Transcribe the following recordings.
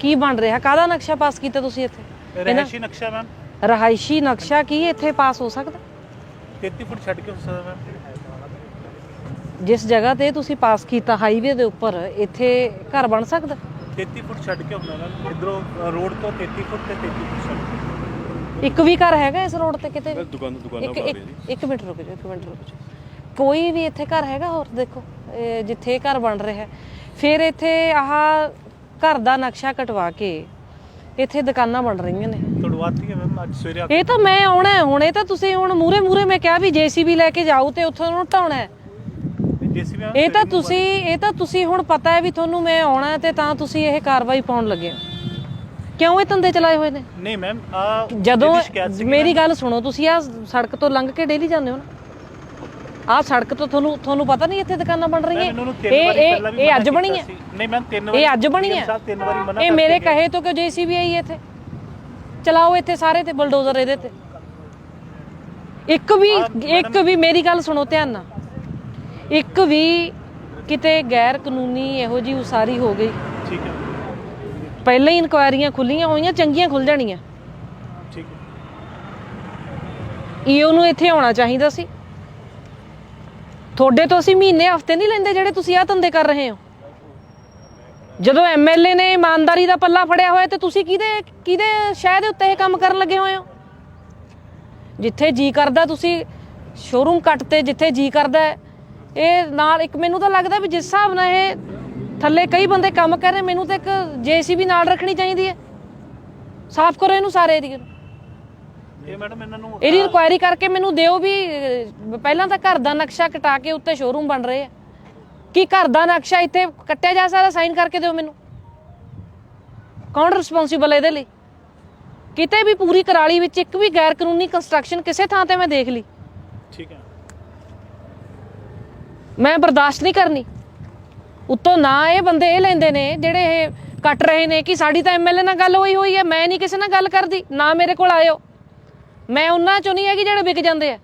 ਕੀ ਬਣ ਰਿਹਾ? ਕਾਹਦਾ ਨਕਸ਼ਾ ਪਾਸ ਕੀਤਾ ਤੁਸੀਂ ਇੱਥੇ? ਰਹਿਸ਼ੀ ਨਕਸ਼ਾ ਮੈਮ। ਰਹਾਇਸ਼ੀ ਨਕਸ਼ਾ ਕੀ ਇੱਥੇ ਪਾਸ ਹੋ ਸਕਦਾ? 33 ਫੁੱਟ ਛੱਡ ਕੇ ਹੋ ਸਕਦਾ ਮੈਮ। ਜਿਸ ਜਗ੍ਹਾ ਤੇ ਤੁਸੀਂ ਪਾਸ ਕੀਤਾ ਹਾਈਵੇ ਦੇ ਉੱਪਰ ਇੱਥੇ ਘਰ ਬਣ ਸਕਦਾ? 33 ਫੁੱਟ ਛੱਡ ਕੇ ਹੁੰਦਾ ਮੈਮ। ਇਧਰੋਂ ਰੋਡ ਤੋਂ 33 ਫੁੱਟ ਤੇ 33 ਫੁੱਟ ਛੱਡ ਕੇ। ਇੱਕ ਵੀ ਘਰ ਹੈਗਾ ਇਸ ਰੋਡ ਤੇ ਕਿਤੇ? ਦੁਕਾਨ ਦੁਕਾਨਾਂ ਇੱਕ ਬਣਾ ਇੱਕ ਰਹੇ ਜੀ। ਇੱਕ ਮਿੰਟ ਰੁਕ ਜਾਓ ਇੱਕ ਮਿੰਟ ਰੁਕ ਜਾਓ। ਕੋਈ ਵੀ ਇੱਥੇ ਘਰ ਹੈਗਾ ਹੋਰ? ਦੇਖੋ ਇਹ ਜਿੱਥੇ ਘਰ ਬਣ ਰਿਹਾ ਫਿਰ ਇੱਥੇ ਆਹ ਘਰ ਦਾ ਨਕਸ਼ਾ ਕਟਵਾ ਕੇ ਇੱਥੇ ਦੁਕਾਨਾਂ ਬਣ ਰਹੀਆਂ ਨੇ। ਤੁੜਵਾਤੀ ਹੈ ਮੈਮ ਅੱਜ ਸਵੇਰੇ ਆ ਇਹ ਤਾਂ ਮੈਂ ਆਉਣਾ ਹੈ ਹੁਣ ਇਹ ਤਾਂ ਤੁਸੀਂ ਹੁਣ ਮੂਰੇ ਮੂਰੇ ਮੈਂ ਕਿਹਾ ਵੀ ਜੀਸੀਬੀ ਲੈ ਕੇ ਜਾਓ ਤੇ ਉੱਥੋਂ ਉਹਨੂੰ ਢਾਉਣਾ ਹੈ। ਇਹ ਤਾਂ ਤੁਸੀਂ ਇਹ ਤਾਂ ਤੁਸੀਂ ਹੁਣ ਪਤਾ ਹੈ ਵੀ ਤੁਹਾਨੂੰ ਮੈਂ ਆਉਣਾ ਹੈ ਤੇ ਤਾਂ ਤੁਸੀਂ ਇਹ ਕਾਰਵਾਈ ਪਾਉਣ ਲੱਗੇ ਹੋ। ਕਿਉਂ ਇਹ ਧੰਦੇ ਚਲਾਏ ਹੋਏ ਨੇ? ਨਹੀਂ ਮੈਮ ਆ ਜਦੋਂ ਮੇਰੀ ਗੱਲ ਸੁਣੋ ਤੁਸੀਂ ਆ ਸੜਕ ਤੋਂ ਲੰਘ ਕੇ ਡੇਲੀ ਜਾਂਦੇ ਹੋ ਨਾ? ਆਹ ਸੜਕ ਤੋਂ ਤੁਹਾਨੂੰ ਤੁਹਾਨੂੰ ਪਤਾ ਨਹੀਂ ਇੱਥੇ ਦੁਕਾਨਾਂ ਬਣ ਰਹੀਆਂ? ਤਿੰਨ ਇਹ ਵਾਰੀ ਇਹ ਪਹਿਲਾਂ ਵੀ ਇਹ ਮਨਾ ਅੱਜ ਬਣੀ ਕੀਤਾ ਹੈ? ਸੀ। ਨਹੀਂ ਮੈਮ ਤਿੰਨ ਵਾਰੀ ਇਹ ਅੱਜ ਬਣੀ ਹੈ ਸਾਹਿਬ ਤਿੰਨ ਵਾਰੀ ਮਨਾ ਇਹ ਮੇਰੇ। ਕਹੇ ਤੋਂ ਕਿ ਜੀਸੀਬੀ ਆਈ ਇੱਥੇ? ਚਲਾਓ ਇੱਥੇ ਸਾਰੇ ਤੇ ਬਲਡੋਜ਼ਰ ਇਹਦੇ ਤੇ। ਇੱਕ ਵੀ ਇੱਕ ਵੀ ਮੇਰੀ ਗੱਲ ਸੁਣੋ ਧਿਆਨ ਨਾਲ। ਇੱਕ ਵੀ ਕਿਤੇ ਗੈਰ ਕਾਨੂੰਨੀ ਇਹੋ ਜੀ ਉਸਾਰੀ ਹੋ ਗਈ। ਠੀਕ ਹੈ। ਪਹਿਲਾਂ ਹੀ ਇਨਕੁਆਇਰੀਆਂ ਖੁੱਲੀਆਂ ਹੋਈਆਂ ਚੰਗੀਆਂ ਖੁੱਲ ਜਾਣੀਆਂ। ਠੀਕ ਹੈ। ਈਓ ਨੂੰ ਇੱਥੇ ਆਉਣਾ ਚਾਹੀਦਾ ਸੀ। ਤੁਹਾਡੇ ਤੋਂ ਅਸੀਂ ਮਹੀਨੇ ਹਫ਼ਤੇ ਨਹੀਂ ਲੈਂਦੇ ਜਿਹੜੇ ਤੁਸੀਂ ਆਹ ਧੰਦੇ ਕਰ ਰਹੇ ਹੋ। ਜਦੋਂ ਐਮਐਲਏ ਨੇ ਇਮਾਨਦਾਰੀ ਦਾ ਪੱਲਾ ਫੜਿਆ ਹੋਇਆ ਤੇ ਤੁਸੀਂ ਕਿਹਦੇ ਕਿਹਦੇ ਸ਼ਹਿ ਦੇ ਉੱਤੇ ਇਹ ਕੰਮ ਕਰਨ ਲੱਗੇ ਹੋਏ ਹੋ? ਜਿੱਥੇ ਜੀ ਕਰਦਾ ਤੁਸੀਂ ਸ਼ੋਰੂਮ ਕੱਟ ਤੇ ਜਿੱਥੇ ਜੀ ਕਰਦਾ ਹੈ, ਇਹ ਨਾਲ ਇੱਕ ਮੈਨੂੰ ਤਾਂ ਲੱਗਦਾ ਵੀ ਜਿਸ ਹਿਸਾਬ ਨਾਲ ਇਹ ਥੱਲੇ ਕਈ ਬੰਦੇ ਕੰਮ ਕਰ ਰਹੇ ਮੈਨੂੰ ਤਾਂ ਇੱਕ ਜੀਸੀਬੀ ਨਾਲ ਰੱਖਣੀ ਚਾਹੀਦੀ ਹੈ। ਸਾਫ਼ ਕਰੋ ਇਹਨੂੰ ਸਾਰੇ ਨੂੰ ਇਹ ਮੈਡਮ ਇਹਨਾਂ ਨੂੰ ਇਹਦੀ ਇਨਕੁਆਇਰੀ ਕਰਕੇ ਮੈਨੂੰ ਦਿਓ ਵੀ ਪਹਿਲਾਂ ਤਾਂ ਘਰ ਦਾ ਨਕਸ਼ਾ ਕਟਾ ਕੇ ਉੱਤੇ ਸ਼ੋਰੂਮ ਬਣ ਰਹੇ ਆ। ਕੀ ਘਰ ਦਾ ਨਕਸ਼ਾ ਇੱਥੇ ਕੱਟਿਆ ਜਾ ਸਕਦਾ ਸਾਈਨ ਕਰਕੇ ਦਿਓ ਮੈਨੂੰ? ਕੌਣ ਰਿਸਪੌਂਸੀਬਲ ਹੈ ਇਹਦੇ ਲਈ? ਕਿਤੇ ਵੀ ਪੂਰੀ ਕਰਾਲੀ ਵਿੱਚ ਇੱਕ ਵੀ ਗੈਰ ਕਾਨੂੰਨੀ ਕੰਸਟਰਕਸ਼ਨ ਕਿਸੇ ਥਾਂ ਤੇ ਮੈਂ ਦੇਖ ਲਈ। ਠੀਕ ਹੈ। ਮੈਂ ਬਰਦਾਸ਼ਤ ਨਹੀਂ ਕਰਨੀ। ਉੱਤੋਂ ਨਾ ਇਹ ਬੰਦੇ ਇਹ ਲੈਂਦੇ ਨੇ ਜਿਹੜੇ ਇਹ ਕੱਟ ਰਹੇ ਨੇ ਕਿ ਸਾਡੀ ਤਾਂ ਐਮਐਲਏ ਨਾਲ ਗੱਲ ਹੋਈ ਹੋਈ ਹੈ ਮੈਂ ਨਹੀਂ ਕਿਸੇ ਨਾਲ ਗੱਲ ਕਰਦੀ ਨਾ ਮੇਰੇ ਕੋਲ ਆਇਓ। ਮੈਂ ਉਹਨਾਂ ਚੋਂ ਨਹੀਂ ਹੈਗੀ ਜਿਹੜੇ ਵਿਕ ਜਾਂਦੇ ਆ।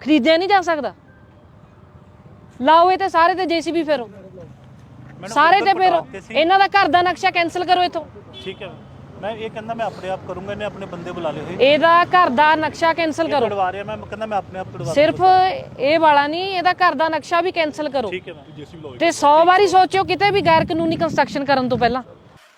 ਖਰੀਦਿਆ ਨਹੀਂ ਜਾ ਸਕਦਾ। ਲਾਓ ਇਹ ਤੇ ਸਾਰੇ ਤੇ ਜੀਸੀਬੀ ਫੇਰੋ। ਸਾਰੇ ਤੇ ਫੇਰੋ। ਇਹਨਾਂ ਦਾ ਘਰ ਦਾ ਨਕਸ਼ਾ ਕੈਨਸਲ ਕਰੋ ਇਥੋਂ। ਠੀਕ ਹੈ। ਮੈਂ ਇਹ ਕਹਿੰਦਾ ਮੈਂ ਆਪਣੇ ਆਪ ਕਰੂੰਗਾ ਇਹਨੇ ਆਪਣੇ ਬੰਦੇ ਬੁਲਾ ਲਏ ਹੋਏ। ਇਹਦਾ ਘਰ ਦਾ ਨਕਸ਼ਾ ਕੈਨਸਲ ਕਰੋ। ਕਢਵਾ ਰਿਹਾ ਮੈਂ ਕਹਿੰਦਾ ਮੈਂ ਆਪਣੇ ਆਪ ਕਢਵਾ ਸਿਰਫ ਇਹ ਵਾਲਾ ਨਹੀਂ ਇਹਦਾ ਘਰ ਦਾ ਨਕਸ਼ਾ ਵੀ ਕੈਨਸਲ ਕਰੋ। ਠੀਕ ਹੈ ਲਾਓ ਤੇ 100 ਵਾਰੀ ਸੋਚਿਓ ਕਿਤੇ ਵੀ ਗੈਰ ਕਾਨੂੰਨੀ ਕੰਸਟਰਕਸ਼ਨ ਕਰਨ ਤੋਂ ਪਹਿਲਾਂ।